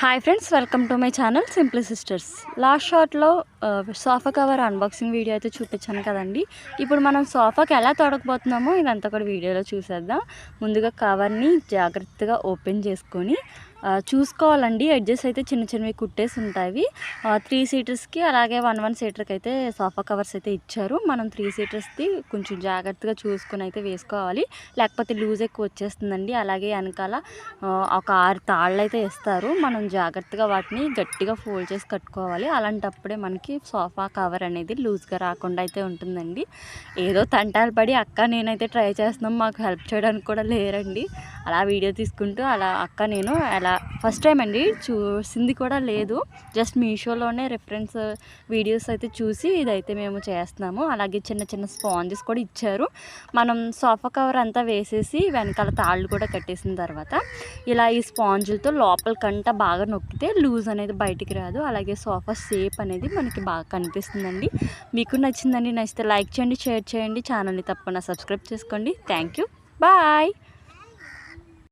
Hi friends welcome to my channel simple sisters last షార్ట్లో sofa cover unboxing video అయితే చూపించాను కదండి. ఇప్పుడు మనం సోఫాకి ఎలా తొడకపోతున్నామో ఇదంతా కూడా వీడియోలో చూసేద్దాం. ముందుగా కవర్ని జాగ్రత్తగా ఓపెన్ చేసుకొని చూసుకోవాలండి. ఎడ్జెస్ అయితే చిన్న చిన్నవి కుట్టేసి ఉంటాయి. త్రీ సీటర్స్కి అలాగే వన్ వన్ సీటర్కి అయితే సోఫా కవర్స్ అయితే ఇచ్చారు. మనం త్రీ సీటర్స్ది కొంచెం జాగ్రత్తగా చూసుకొని అయితే వేసుకోవాలి. లేకపోతే లూజ్ ఎక్కువ వచ్చేస్తుందండి. అలాగే వెనకాల ఒక ఆరు తాళ్ళు అయితే ఇస్తారు మనం జాగ్రత్తగా వాటిని గట్టిగా ఫోల్డ్ చేసి కట్టుకోవాలి. అలాంటప్పుడే మనకి సోఫా కవర్ అనేది లూజ్గా రాకుండా అయితే ఉంటుందండి. ఏదో తంటాలు పడి అక్క నేనైతే ట్రై చేస్తున్నాం మాకు హెల్ప్ చేయడానికి కూడా లేరండి. అలా వీడియో తీసుకుంటూ అలా అక్క నేను అలా. ఫస్ట్ టైం అండి. చూసింది కూడా లేదు. జస్ట్ మీషోలోనే రిఫరెన్స్ వీడియోస్ అయితే చూసి ఇదైతే మేము చేస్తున్నాము. అలాగే చిన్న చిన్న స్పాంజెస్ కూడా ఇచ్చారు. మనం సోఫా కవర్ అంతా వేసేసి వెనకాల తాళ్ళు కూడా కట్టేసిన తర్వాత ఇలా ఈ స్పాంజులతో లోపల కంట బాగా నొక్కితే లూజ్ అనేది బయటికి రాదు. అలాగే సోఫా షేప్ అనేది మనకి బాగా కనిపిస్తుందండి. మీకు నచ్చిందండి నచ్చితే లైక్ చేయండి షేర్ చేయండి. ఛానల్ని తప్పకుండా సబ్స్క్రైబ్ చేసుకోండి. Thank you bye